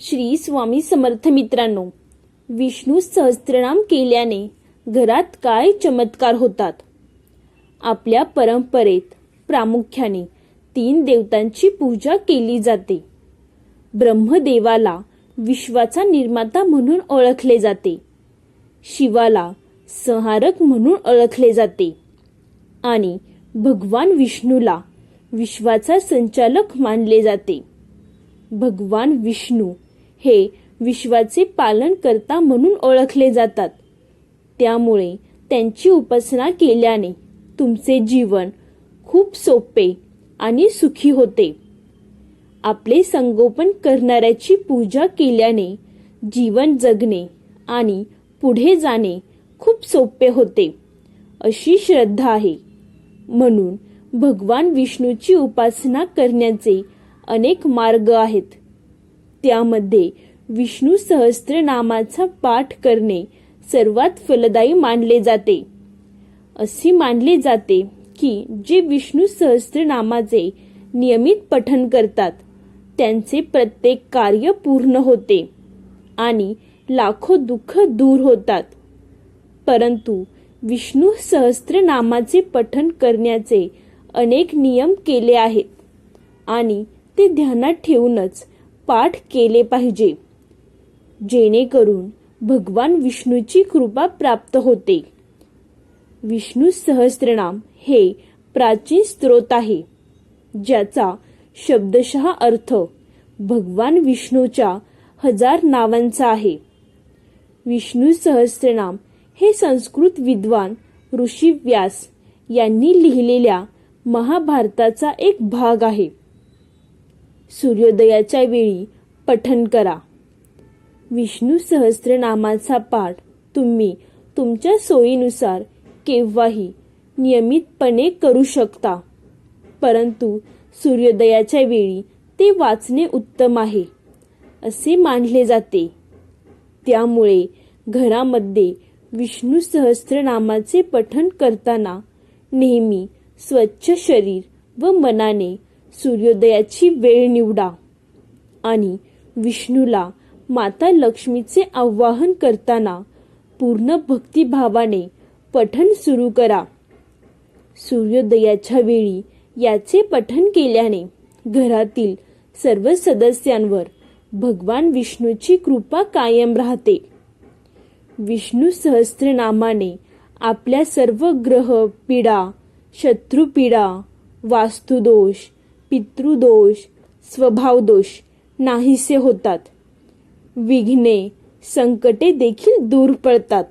श्री स्वामी समर्थ मित्रांनो विष्णू सहस्त्रनाम केल्याने घरात काय चमत्कार होतात? आपल्या परंपरेत प्रामुख्याने तीन देवतांची पूजा केली जाते. ब्रह्मदेवाला विश्वाचा निर्माता म्हणून ओळखले जाते. शिवाला संहारक म्हणून ओळखले जाते. आणि भगवान विष्णूला विश्वाचा संचालक मानले जाते. भगवान विष्णू हे विश्वाचे पालनकर्ता म्हणून ओळखले जातात. त्यामुळे त्यांची उपासना केल्याने तुमचे जीवन खूप सोपे आणि सुखी होते. आपले संगोपन करणाऱ्याची पूजा केल्याने जीवन जगणे आणि पुढे जाणे खूप सोपे होते अशी श्रद्धा आहे. म्हणून भगवान विष्णूची उपासना करण्याचे अनेक मार्ग आहेत. त्यामध्ये विष्णू सहस्त्रनामाचा पाठ करणे सर्वात फलदायी मानले जाते. असे मानले जाते की जे विष्णू सहस्त्रनामाचे नियमित पठन करतात त्यांचे प्रत्येक कार्य पूर्ण होते आणि लाखो दुःख दूर होतात. परंतु विष्णू सहस्त्रनामाचे पठन करण्याचे अनेक नियम केले आहेत आणि ते ध्यानात ठेवूनच पाठ केले पाहिजे. जेणेकरून भगवान विष्णूची कृपा प्राप्त होते. विष्णू सहस्त्रनाम हे प्राचीन स्त्रोत आहे ज्याचा शब्दशः अर्थ भगवान विष्णूच्या हजार नावांचा आहे. विष्णू सहस्त्रनाम हे संस्कृत विद्वान ऋषी व्यास यांनी लिहिलेल्या महाभारताचा एक भाग आहे. सूर्योदयाच्या वेळी पठन करा. विष्णू सहस्रनामाचा पाठ तुम्ही तुमच्या सोयीनुसार केव्हाही नियमितपणे करू शकता. परंतु सूर्योदयाच्या वेळी ते वाचणे उत्तम आहे असे मानले जाते. त्यामुळे घरामध्ये विष्णू सहस्रनामाचे पठण करताना नेहमी स्वच्छ शरीर व मनाने सूर्योदयाची वेळ निवडा आणि विष्णूला माता लक्ष्मीचे आवाहन करताना पूर्ण भक्तिभावाने पठण सुरू करा. सूर्योदयाच्या वेळी याचे पठण केल्याने घरातील सर्व सदस्यांवर भगवान विष्णूची कृपा कायम राहते. विष्णू सहस्त्रनामाने आपल्या सर्व ग्रह पीडा शत्रुपीडा वास्तुदोष पितृदोष स्वभावदोष नाहीसे होतात. विघ्ने संकटे देखील दूर पडतात.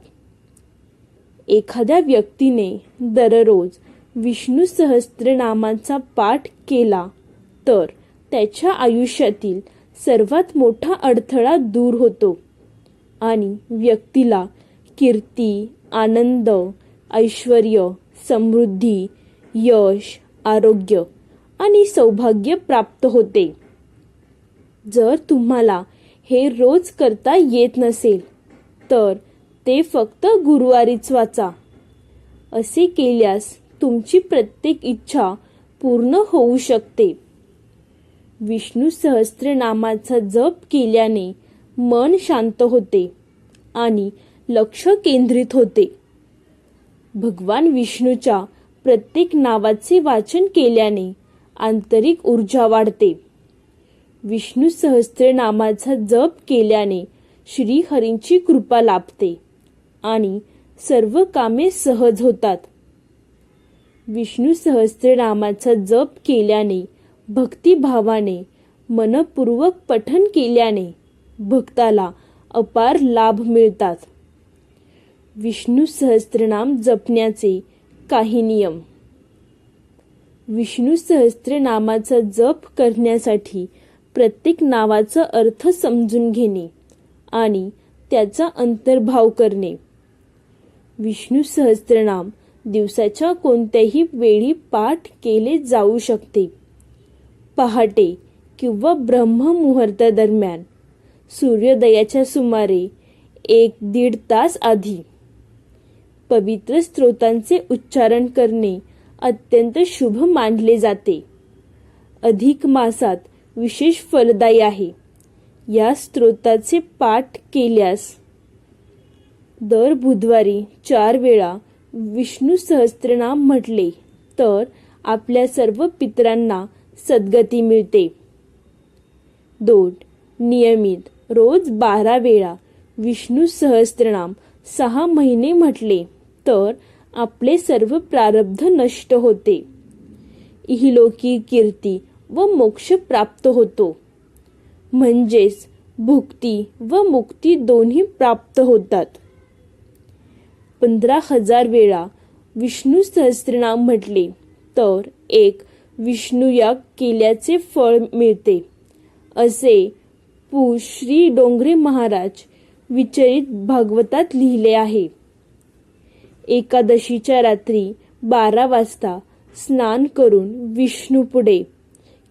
एखाद्या व्यक्तीने दररोज विष्णू सहस्त्रनामाचा पाठ केला तर त्याच्या आयुष्यातील सर्वात मोठा अडथळा दूर होतो आणि व्यक्तीला कीर्ती आनंद ऐश्वर समृद्धी यश आरोग्य आणि सौभाग्य प्राप्त होते. जर तुम्हाला हे रोज करता येत नसेल तर ते फक्त गुरुवारीच वाचा. असे केल्यास तुमची प्रत्येक इच्छा पूर्ण होऊ शकते. विष्णू सहस्त्रनामाचा जप केल्याने मन शांत होते आणि लक्ष केंद्रित होते. भगवान विष्णूच्या प्रत्येक नावाचे वाचन केल्याने आंतरिक ऊर्जा वाढते. विष्णू सहस्त्रनामाचा जप केल्याने श्रीहरींची कृपा लाभते आणि सर्व कामे सहज होतात. विष्णू सहस्त्रनामाचा जप केल्याने भक्तिभावाने मनपूर्वक पठन केल्याने भक्ताला अपार लाभ मिळतात. विष्णू सहस्त्रनाम जपण्याचे काही नियम विष्णू सहस्त्रनामाचा जप करण्यासाठी प्रत्येक नावाचा अर्थ समजून घेणे आणि त्याचा अंतर्भाव करणे. विष्णू सहस्त्रनाम दिवसाच्या कोणत्याही वेळी पाठ केले जाऊ शकते. पहाटे किंवा ब्रह्ममुहूर्तादरम्यान सूर्योदयाच्या सुमारे एक दीड तास आधी पवित्र स्त्रोतांचे उच्चारण करणे अत्यंत शुभ मानले जाते. अधिक मासात विशेष फलदायी आहे. या स्त्रोताचे पाठ केल्यास दर बुधवारी चार वेळा विष्णू सहस्त्रनाम म्हटले तर आपल्या सर्व पितरांना सद्गती मिळते. दोन नियमित रोज बारा वेळा विष्णू सहस्त्रनाम सहा महिने म्हटले तर आपले सर्व प्रारब्ध नष्ट होते. इहलोकी कीर्ती व मोक्ष प्राप्त होतो. म्हणजेच भुक्ती व मुक्ती दोन्ही प्राप्त होतात. पंधरा हजार वेळा विष्णू सहस्रनाम म्हटले तर एक विष्णू या केल्याचे फळ मिळते. असे पु. श्री डोंगरे महाराज विचरित भागवतात लिहिले आहे. एकादशीच्या रात्री बारा वाजता स्नान करून विष्णूपुढे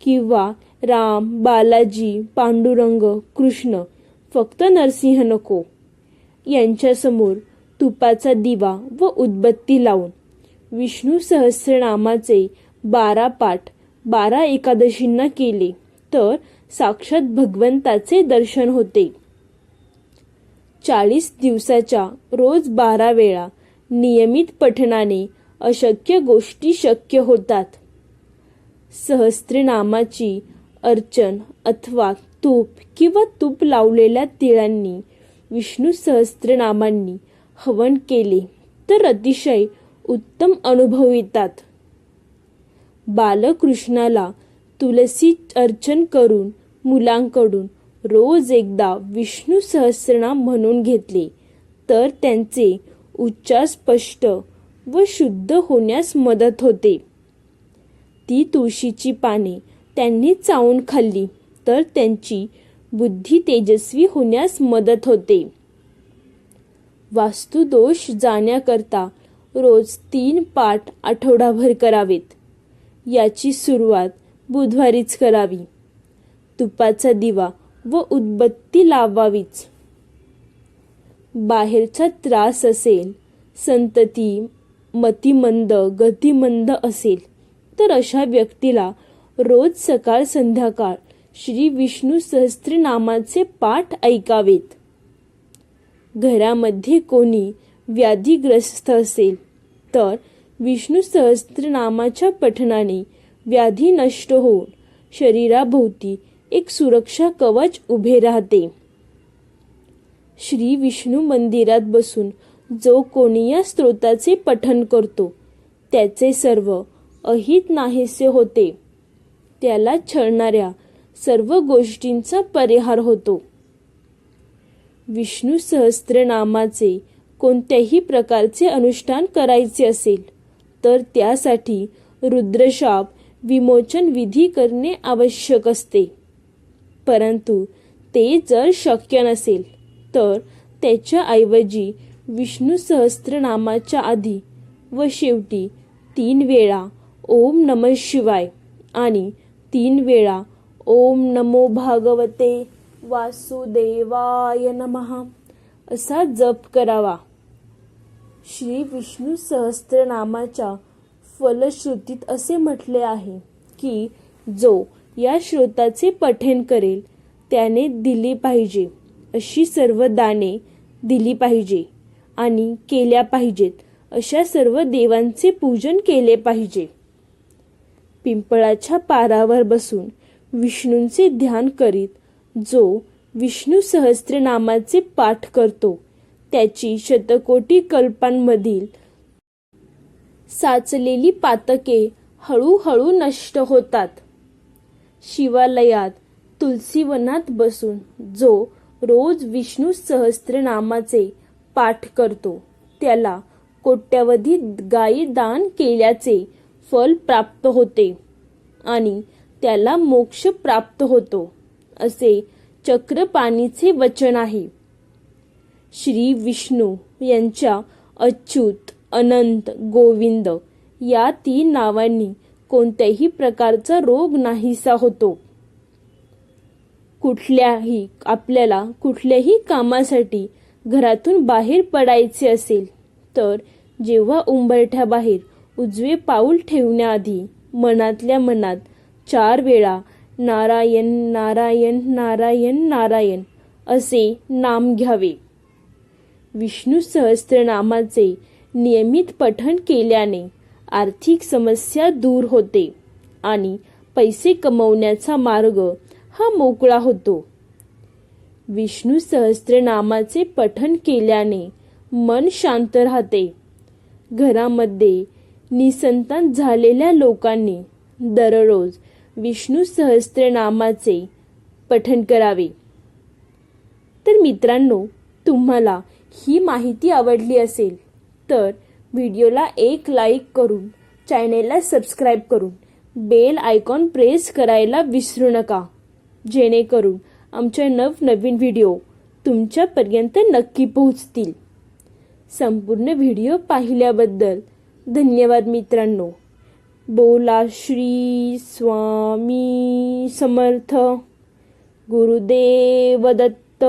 किंवा राम बालाजी पांडुरंग कृष्ण फक्त नरसिंह नको. यांच्यासमोर तुपाचा दिवा व उदबत्ती लावून विष्णू सहस्रनामाचे बारा पाठ बारा एकादशींना केले तर साक्षात भगवंताचे दर्शन होते. चाळीस दिवसाच्या रोज बारा वेळा नियमित पठणाने अशक्य गोष्टी शक्य होतात. सहस्त्रनामाची अर्चन अथवा तूप किंवा तूप लावलेल्या तिळांनी विष्णू सहस्त्रनामांनी हवन केले तर अतिशय उत्तम अनुभव येतात. बालकृष्णाला तुलसी अर्चन करून मुलांकडून रोज एकदा विष्णू सहस्रनाम म्हणून घेतले तर त्यांचे उच्चार स्पष्ट व शुद्ध होण्यास मदत होते. ती तुळशीची पाने त्यांनी चावून खाल्ली तर त्यांची बुद्धी तेजस्वी होण्यास मदत होते. वास्तुदोष जाण्याकरता रोज तीन पाठ आठवडाभर करावेत. याची सुरुवात बुधवारीच करावी. तुपाचा दिवा व उदबत्ती लावावीच. बाहेरचा त्रास असेल संतती मतिमंद गतिमंद असेल तर अशा व्यक्तीला रोज सकाळ संध्याकाळ श्री विष्णू सहस्त्रनामाचे पाठ ऐकावेत. घरामध्ये कोणी व्याधीग्रस्त असेल तर विष्णू सहस्त्रनामाच्या पठणाने व्याधी नष्ट होऊन शरीराभोवती एक सुरक्षा कवच उभे राहते. श्री विष्णू मंदिरात बसून जो कोणी या स्तोत्राचे पठन करतो त्याचे सर्व अहित नाहीसे होते. त्याला छळणाऱ्या सर्व गोष्टींचा परिहार होतो. विष्णू सहस्त्रनामाचे कोणत्याही प्रकारचे अनुष्ठान करायचे असेल तर त्यासाठी रुद्रशाप विमोचन विधी करणे आवश्यक असते. परंतु ते जर शक्य नसेल तर त्याच्याऐवजी विष्णू सहस्त्रनामाच्या आधी व शेवटी तीन वेळा ओम नम शिवाय आणि तीन वेळा ओम नमो भागवते वासुदेवाय नमः असा जप करावा. श्री विष्णू सहस्त्रनामाच्या फलश्रुतीत असे म्हटले आहे की जो या श्रोताचे पठण करेल त्याने दिली पाहिजे. अशी सर्व दाने दिली पाहिजे आणि केल्या पाहिजेत. अशा सर्व देवांचे पूजन केले पाहिजे. पिंपळाच्या पारावर बसून विष्णूंचे ध्यान करीत जो विष्णू सहस्त्रनामाचे पाठ करतो त्याची शतकोटी कल्पांमधील साचलेली पातके हळूहळू नष्ट होतात. शिवालयात तुलसीवनात बसून जो रोज विष्णू सहस्त्रनामाचे पाठ करतो. त्याला कोट्यावधी गायी दान केल्याचे फल प्राप्त होते आणि त्याला मोक्ष प्राप्त होतो असे चक्रपाणीचे वचन आहे. श्री विष्णू यांच्या अच्युत अनंत गोविंद या तीन नावांनी कोणत्याही प्रकारचा रोग नाहीसा होतो. कुठल्याही आपल्याला कुठल्याही कामासाठी घरातून बाहेर पडायचे असेल तर जेव्हा उंबरठ्याबाहेर उजवे पाऊल ठेवण्याआधी मनातल्या मनात चार वेळा नारायण नारायण नारायण नारायण असे नाम घ्यावे. विष्णू सहस्त्रनामाचे नियमित पठण केल्याने आर्थिक समस्या दूर होते आणि पैसे कमवण्याचा मार्ग हा मोकळा होतो. विष्णू सहस्त्रनामाचे पठण केल्याने मन शांत राहते. घरामध्ये निसंतान झालेल्या लोकांनी दररोज विष्णू सहस्त्रनामाचे पठण करावे. तर मित्रांनो तुम्हाला ही माहिती आवडली असेल तर व्हिडिओला एक लाईक करून चॅनेलला सबस्क्राईब करून बेल आयकॉन प्रेस करायला विसरू नका. जेणेकरून आमचे नवनवीन व्हिडिओ तुमच्यापर्यंत नक्की पोहोचतील. संपूर्ण व्हिडिओ पाहिल्याबद्दल धन्यवाद मित्रांनो. बोला श्री स्वामी समर्थ. गुरुदेव दत्त.